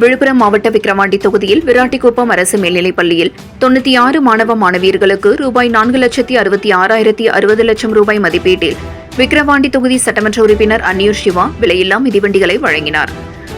விழுப்புரம் மாவட்ட விக்கிரவாண்டி தொகுதியில் விராட்டிக்குப்பம் அரசு மேல்நிலைப் பள்ளியில் தொண்ணூத்தி ஆறு மாணவ மாணவியர்களுக்கு ரூபாய் நான்கு லட்சத்தி அறுபத்தி ஆறாயிரத்தி அறுபது லட்சம் ரூபாய் மதிப்பீட்டில் விக்கிரவாண்டி தொகுதி சட்டமன்ற உறுப்பினர் அன்னியூர் சிவா விலையில்லா மிதிவண்டிகளை வழங்கினார்.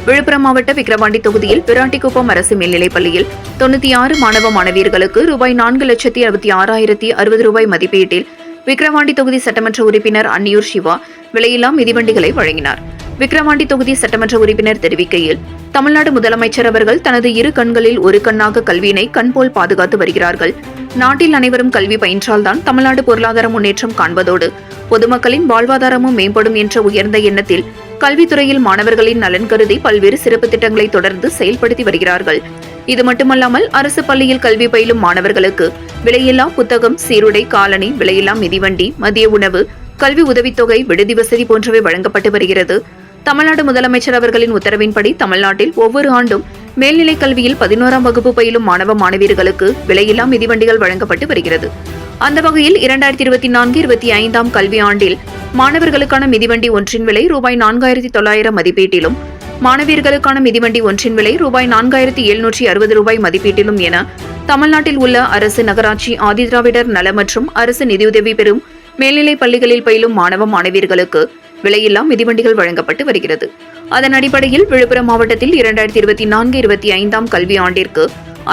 விழுப்புரம் மாவட்ட விக்கிரவாண்டி தொகுதியில் விராட்டிக்குப்பம் அரசு மேல்நிலைப் பள்ளியில் தொண்ணூத்தி ஆறு மாணவ மாணவியர்களுக்கு ரூபாய் நான்கு லட்சத்தி அறுபத்தி ஆறாயிரத்தி அறுபது ரூபாய் மதிப்பீட்டில் விக்கிரவாண்டி தொகுதி சட்டமன்ற உறுப்பினர் அன்னியூர் சிவா விலையில்லா மிதிவண்டிகளை வழங்கினார். விக்கிரவாண்டி தொகுதி சட்டமன்ற உறுப்பினர் தெரிவிக்கையில் தமிழ்நாடு முதலமைச்சர் அவர்கள் தனது இரு கண்களில் ஒரு கண்ணாக கல்வியினை கண்போல் பாதுகாத்து வருகிறார்கள். நாட்டில் அனைவரும் கல்வி பயின்றால்தான் தமிழ்நாடு பொருளாதார முன்னேற்றம் காண்பதோடு பொதுமக்களின் வாழ்வாதாரமும் மேம்படும் என்ற உயர்ந்த எண்ணத்தில் கல்வித்துறையில் மாணவர்களின் நலன் கருதி பல்வேறு சிறப்பு திட்டங்களை தொடர்ந்து செயல்படுத்தி வருகிறார்கள். இது மட்டுமல்லாமல் அரசு பள்ளியில் கல்வி பயிலும் மாணவர்களுக்கு விலையில்லா புத்தகம் சீருடை காலணி விலையில்லா மிதிவண்டி மதிய உணவு கல்வி உதவித்தொகை விடுதி வசதி போன்றவை வழங்கப்பட்டு வருகிறது. தமிழ்நாடு முதலமைச்சர் அவர்களின் உத்தரவின்படி தமிழ்நாட்டில் ஒவ்வொரு ஆண்டும் மேல்நிலைக் கல்வியில் பதினோராம் வகுப்பு பயிலும் மாணவ மாணவியர்களுக்கு விலையில்லா மிதிவண்டிகள் வழங்கப்பட்டு வருகிறது. அந்த வகையில் இரண்டாயிரத்தி இருபத்தி நான்கு இருபத்தி ஐந்தாம் கல்வி ஆண்டில் மாணவர்களுக்கான மிதிவண்டி ஒன்றின் விலை ரூபாய் நான்காயிரத்தி தொள்ளாயிரம் மதிப்பீட்டிலும் மாணவியர்களுக்கான மிதிவண்டி ஒன்றின் விலை ரூபாய் நான்காயிரத்தி எழுநூற்றி அறுபது ரூபாய் மதிப்பீட்டிலும் என தமிழ்நாட்டில் உள்ள அரசு நகராட்சி ஆதிதிராவிடர் நல மற்றும் அரசு நிதியுதவி பெறும் மேல்நிலைப் பள்ளிகளில் பயிலும் மாணவ மாணவியர்களுக்கு விலையில்லா மிதிவண்டிகள் வழங்கப்பட்டு வருகிறது. அதன் அடிப்படையில் விழுப்புரம் மாவட்டத்தில் இரண்டாயிரத்தி இருபத்தி நான்கு இருபத்தி ஐந்தாம் கல்வி ஆண்டிற்கு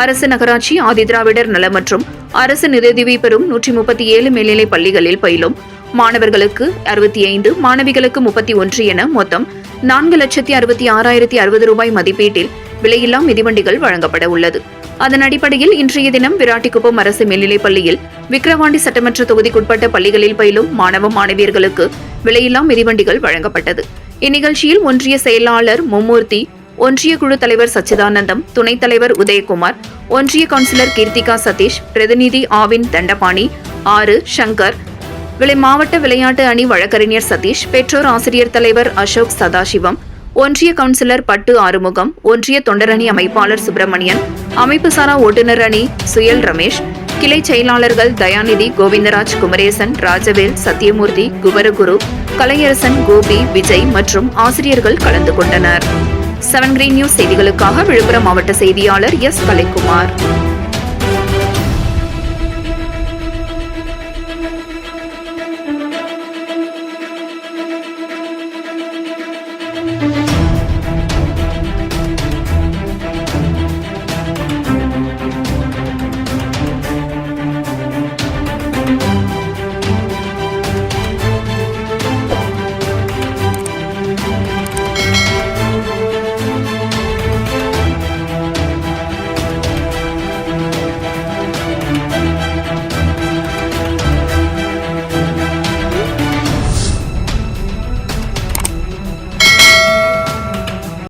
அரசு நகராட்சி ஆதிதிராவிடர் நல மற்றும் அரசு நிதியுதவி பெறும் நூற்றி முப்பத்தி ஏழு மேல்நிலைப் பள்ளிகளில் பயிலும் மாணவர்களுக்கு அறுபத்தி ஐந்து மாணவிகளுக்கு முப்பத்தி ஒன்று என மொத்தம் நான்கு லட்சத்தி அறுபத்தி ஆறாயிரத்தி அறுபது ரூபாய் மதிப்பீட்டில் விலையில்லா மிதிவண்டிகள் வழங்கப்பட உள்ளது. அதன் அடிப்படையில் இன்றைய தினம் விராட்டிக்குப்பம் அரசு மேல்நிலைப் பள்ளியில் விக்கிரவாண்டி சட்டமன்ற தொகுதிக்குட்பட்ட பள்ளிகளில் பயிலும் மாணவ மாணவியர்களுக்கு விலையில்லா மிதிவண்டிகள் வழங்கப்பட்டது. இந்நிகழ்ச்சியில் ஒன்றிய செயலாளர் மும்மூர்த்தி ஒன்றிய குழு தலைவர் சச்சிதானந்தம் துணைத் தலைவர் உதயகுமார் ஒன்றிய கவுன்சிலர் கீர்த்திகா சதீஷ் பிரதிநிதி ஆவின் தண்டபாணி ஆறு சங்கர் விளை மாவட்ட விளையாட்டு அணி வழக்கறிஞர் சதீஷ் பெற்றோர் ஆசிரியர் தலைவர் அசோக் சதாசிவம் ஒன்றிய கவுன்சிலர் பட்டு ஆறுமுகம் ஒன்றிய தொண்டரணி அமைப்பாளர் சுப்பிரமணியன் அமைப்பு சாரா ஓட்டுநர் அணி சுயல் ரமேஷ் கிளை செயலாளர்கள் தயாநிதி கோவிந்தராஜ் குமரேசன் ராஜவேல் சத்யமூர்த்தி குபரகுரு கலையரசன் கோபி விஜய் மற்றும் ஆசிரியர்கள் கலந்து கொண்டனர். செவன் கிரீன் நியூஸ் செய்திகளுக்காக விழுப்புரம் மாவட்ட செய்தியாளர் எஸ் கலைக்குமார்.